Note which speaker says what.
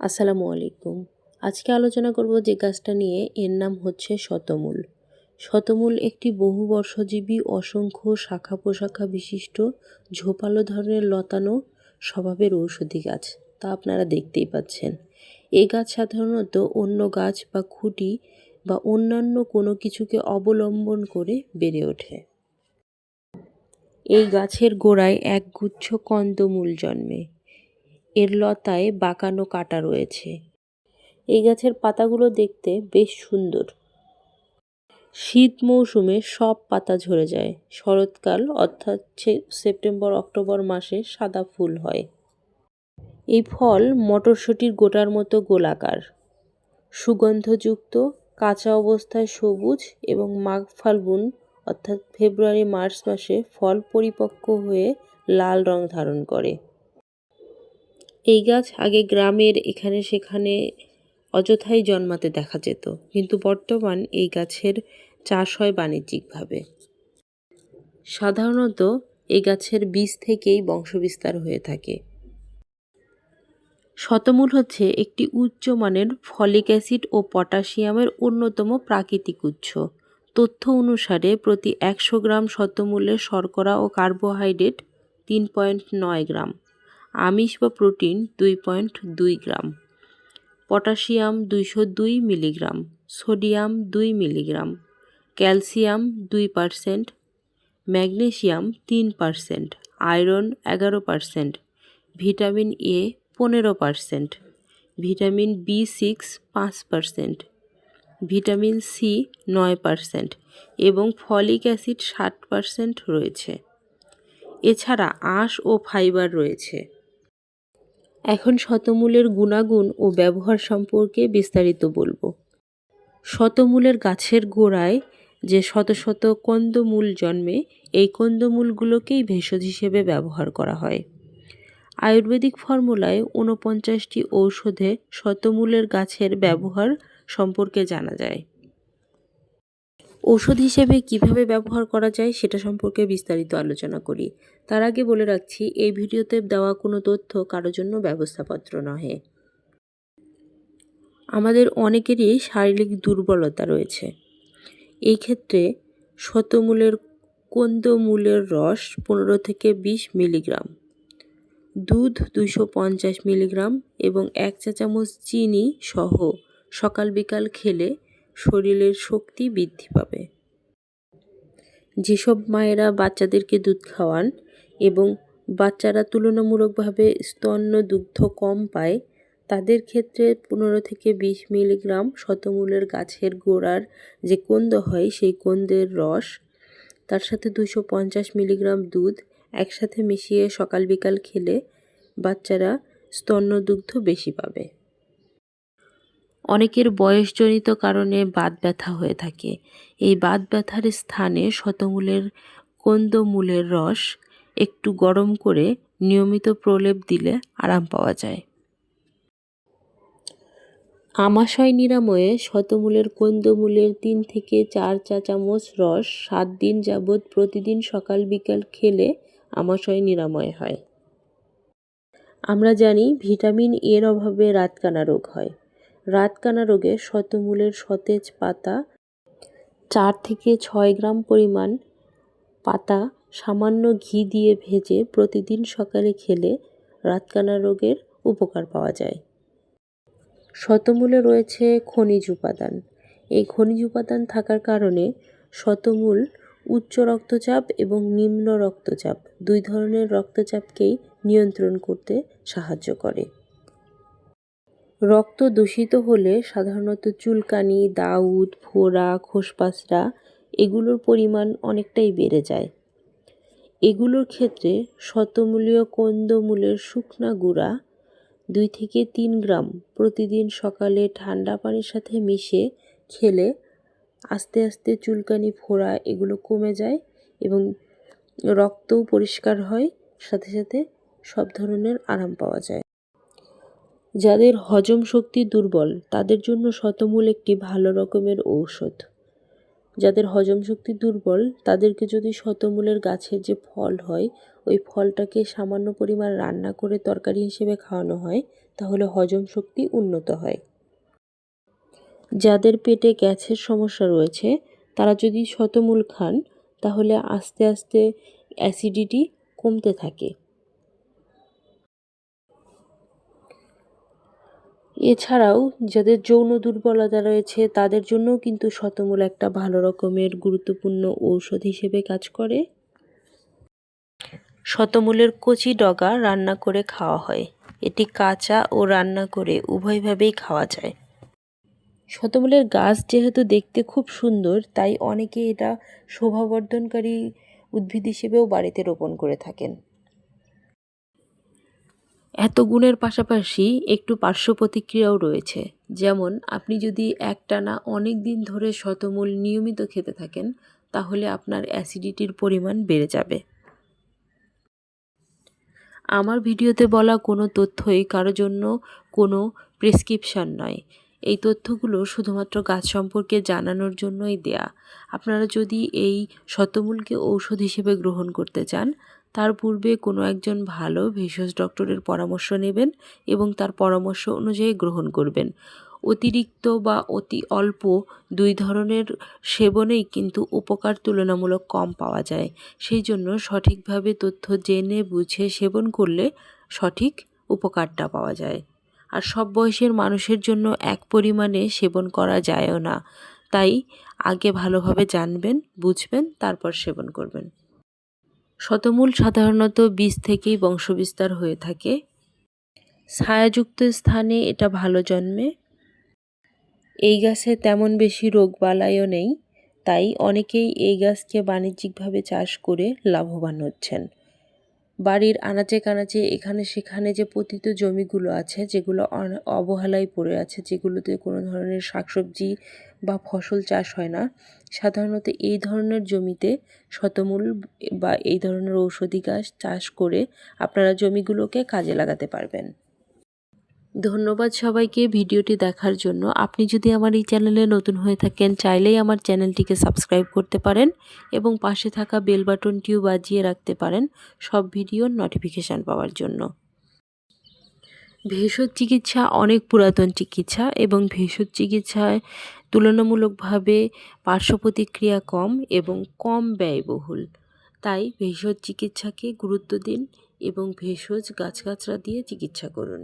Speaker 1: আসসালামু আলাইকুম। আজকে আলোচনা করব যে গাছটা নিয়ে, এর নাম হচ্ছে শতমূল। শতমূল একটি বহুবর্ষজীবী অসংখ্য শাখা প্রশাখা বিশিষ্ট ঝোপালো ধরনের লতানো স্বভাবের ঔষধি গাছ, তা আপনারা দেখতেই পাচ্ছেন। এই গাছ সাধারণত অন্য গাছ বা খুঁটি বা অন্যান্য কোনো কিছুকে অবলম্বন করে বেড়ে ওঠে। এই গাছের গোড়ায় এক গুচ্ছ কন্দমূল জন্মে। এর লতায় বাঁকানো কাঁটা রয়েছে। এই গাছের পাতাগুলো দেখতে বেশ সুন্দর। শীত মৌসুমে সব পাতা ঝরে যায়। শরৎকাল অর্থাৎ সেপ্টেম্বর, অক্টোবর মাসে সাদা ফুল হয়। এই ফল মটরশুঁটির গোটার মতো গোলাকার। সুগন্ধযুক্ত, কাঁচা অবস্থায় সবুজ এবং মাঘ ফাল্গুন অর্থাৎ ফেব্রুয়ারি, মার্চ মাসে ফল পরিপক্ক হয়ে লাল রং ধারণ করে। এই গাছ আগে গ্রামের এখানে সেখানে অযথাই জন্মাতে দেখা যেত, কিন্তু বর্তমান এই গাছের চাষ হয় বাণিজ্যিকভাবে। সাধারণত এই গাছের বীজ থেকেই বংশবিস্তার হয়ে থাকে। শতমূল হচ্ছে একটি উচ্চমানের ফলিক অ্যাসিড ও পটাশিয়ামের অন্যতম প্রাকৃতিক উৎস। তথ্য অনুসারে প্রতি একশো গ্রাম শতমূলের শর্করা ও কার্বোহাইড্রেট তিন পয়েন্ট নয় গ্রাম। আমিষ বা প্রোটিন দুই পয়েন্ট দুই গ্রাম। পটাশিয়াম দুইশো দুই মিলিগ্রাম। সোডিয়াম দুই মিলিগ্রাম। ক্যালসিয়াম দুই পারসেন্ট। ম্যাগনেশিয়াম তিন পারসেন্ট। আয়রন এগারো পারসেন্ট। ভিটামিন এ পনেরো পারসেন্ট। ভিটামিন বি সিক্স পাঁচ পারসেন্ট। ভিটামিন সি নয় পারসেন্ট এবং ফলিক অ্যাসিড ষাট পারসেন্ট রয়েছে। এছাড়া আঁশ ও ফাইবার রয়েছে। এখন শতমূলের গুণাগুণ ও ব্যবহার সম্পর্কে বিস্তারিত বলব। শতমূলের গাছের গোড়ায় যে শত শত কন্দমূল জন্মে, এই কন্দমূলগুলোকেই ভেষজ হিসেবে ব্যবহার করা হয়। আয়ুর্বেদিক ফর্মুলায় ঊনপঞ্চাশটি ঔষধে শতমূলের গাছের ব্যবহার সম্পর্কে জানা যায়। ঔষধ হিসেবে কীভাবে ব্যবহার করা যায় সেটা সম্পর্কে বিস্তারিত আলোচনা করি। তার আগে বলে রাখছি, এই ভিডিওতে দেওয়া কোনো তথ্য কারোর জন্য ব্যবস্থাপত্র নহে। আমাদের অনেকেরই শারীরিক দুর্বলতা রয়েছে। এই ক্ষেত্রে শতমূলের কন্দমূলের রস পনেরো থেকে বিশ মিলিগ্রাম, দুধ দুশো পঞ্চাশ মিলিগ্রাম এবং এক চা চামচ চিনি সহ সকাল বিকাল খেলে শরীরের শক্তি বৃদ্ধি পাবে। যেসব মায়েরা বাচ্চাদেরকে দুধ খাওয়ান এবং বাচ্চারা তুলনামূলকভাবে স্তন্য দুগ্ধ কম পায়, তাদের ক্ষেত্রে পনেরো থেকে বিশ মিলিগ্রাম শতমূলের গাছের গোড়ার যে কন্দ হয় সেই কন্দের রস, তার সাথে দুশো পঞ্চাশ মিলিগ্রাম দুধ একসাথে মিশিয়ে সকাল বিকাল খেলে বাচ্চারা স্তন্যদুগ্ধ বেশি পাবে। অনেকের বয়সজনিত কারণে বাত ব্যথা হয়ে থাকে। এই বাত ব্যথার স্থানে শতমূলের কন্দমূলের রস একটু গরম করে নিয়মিত প্রলেপ দিলে আরাম পাওয়া যায়। আমাশয় নিরাময়ে শতমূলের কন্দমূলের তিন থেকে চার চা চামচ রস সাত দিন যাবৎ প্রতিদিন সকাল বিকাল খেলে আমাশয় নিরাময় হয়। আমরা জানি ভিটামিন এর অভাবে রাতকানা রোগ হয়। রাতকানা রোগে শতমূলের সতেজ পাতা, চার থেকে ছয় গ্রাম পরিমাণ পাতা সামান্য ঘি দিয়ে ভেজে প্রতিদিন সকালে খেলে রাতকানা রোগের উপকার পাওয়া যায়। শতমূলে রয়েছে খনিজ উপাদান। এই খনিজ উপাদান থাকার কারণে শতমূল উচ্চ রক্তচাপ এবং নিম্ন রক্তচাপ, দুই ধরনের রক্তচাপকেই নিয়ন্ত্রণ করতে সাহায্য করে। রক্ত দূষিত হলে সাধারণত চুলকানি, দাউদ, ফোড়া, খোসপাসরা এগুলোর পরিমাণ অনেকটাই বেড়ে যায়। এগুলোর ক্ষেত্রে শতমূলীয় কন্দমূলের শুকনা গুঁড়া দুই থেকে তিন গ্রাম প্রতিদিন সকালে ঠান্ডা পানির সাথে মিশে খেলে আস্তে আস্তে চুলকানি, ফোড়া এগুলো কমে যায় এবং রক্তও পরিষ্কার হয়। সাথে সাথে সব ধরনের আরাম পাওয়া যায়। যাদের হজম শক্তি দুর্বল, তাদের জন্য শতমূল একটি ভালো রকমের ঔষধ। যাদের হজম শক্তি দুর্বল, তাদেরকে যদি শতমূলের গাছের যে ফল হয়, ওই ফলটাকে সামান্য পরিমাণ রান্না করে তরকারি হিসেবে খাওয়ানো হয়, তাহলে হজম শক্তি উন্নত হয়। যাদের পেটে গ্যাসের সমস্যা রয়েছে, তারা যদি শতমূল খান, তাহলে আস্তে আস্তে অ্যাসিডিটি কমতে থাকে। এছাড়াও যাদের যৌন দুর্বলতা রয়েছে, তাদের জন্যও কিন্তু শতমূল একটা ভালো রকমের গুরুত্বপূর্ণ ঔষধ হিসেবে কাজ করে। শতমূলের কচি ডগা রান্না করে খাওয়া হয়। এটি কাঁচা ও রান্না করে উভয়ভাবেই খাওয়া যায়। শতমূলের গাছ যেহেতু দেখতে খুব সুন্দর, তাই অনেকে এটা শোভাবর্ধনকারী উদ্ভিদ হিসেবেও বাড়িতে রোপণ করে থাকেন। এত গুণের পাশাপাশি একটু পার্শ্ব প্রতিক্রিয়াও রয়েছে। যেমন, আপনি যদি একটানা অনেক দিন ধরে শতমূল নিয়মিত খেতে থাকেন, তাহলে আপনার অ্যাসিডিটির পরিমাণ বেড়ে যাবে। আমার ভিডিওতে বলা কোনো তথ্যই কারও জন্য কোনো প্রেসক্রিপশান নয়। এই তথ্যগুলো শুধুমাত্র গাছ সম্পর্কে জানানোর জন্যই দেয়া। আপনারা যদি এই শতমূলকে ঔষধ হিসেবে গ্রহণ করতে চান তার পূর্বে কোনো একজন ভালো ভেষজ ডক্টরের পরামর্শ নেবেন এবং তার পরামর্শ অনুযায়ী গ্রহণ করবেন। অতিরিক্ত বা অতি অল্প দুই ধরনের সেবনেই কিন্তু উপকার তুলনামূলক কম পাওয়া যায়। সেই জন্য সঠিকভাবে তথ্য জেনে বুঝে সেবন করলে সঠিক উপকারটা পাওয়া যায়। আর সব বয়সের মানুষের জন্য এক পরিমাণে সেবন করা যায়ও না। তাই আগে ভালোভাবে জানবেন, বুঝবেন, তারপর সেবন করবেন। শতমূল সাধারণত বীজ থেকেই বংশবিস্তার হয়ে থাকে। ছায়াযুক্ত স্থানে এটা ভালো জন্মে। এই গাছে তেমন বেশি রোগবালাইও নেই, তাই অনেকেই এই গাছকে বাণিজ্যিকভাবে চাষ করে লাভবান হচ্ছেন। বাড়ির আনাচে কানাচে এখানে সেখানে যে পতিত জমিগুলো আছে, যেগুলো অবহেলায় পড়ে আছে, যেগুলোতে কোনো ধরনের শাকসবজি বা ফসল চাষ হয় না, সাধারণত এই ধরনের জমিতে শতমূল বা এই ধরনের ঔষধি গাছ চাষ করে আপনারা জমিগুলোকে কাজে লাগাতে পারবেন। ধন্যবাদ সবাইকে ভিডিওটি দেখার জন্য। আপনি যদি আমার এই চ্যানেলে নতুন হয়ে থাকেন, চাইলেই আমার চ্যানেলটিকে সাবস্ক্রাইব করতে পারেন এবং পাশে থাকা বেল বাটনটিও বাজিয়ে রাখতে পারেন সব ভিডিওর নোটিফিকেশান পাওয়ার জন্য। ভেষজ চিকিৎসা অনেক পুরাতন চিকিৎসা এবং ভেষজ চিকিৎসায় তুলনামূলকভাবে পার্শ্ব প্রতিক্রিয়া কম এবং কম ব্যয়বহুল। তাই ভেষজ চিকিৎসাকে গুরুত্ব দিন এবং ভেষজ গাছগাছরা দিয়ে চিকিৎসা করুন।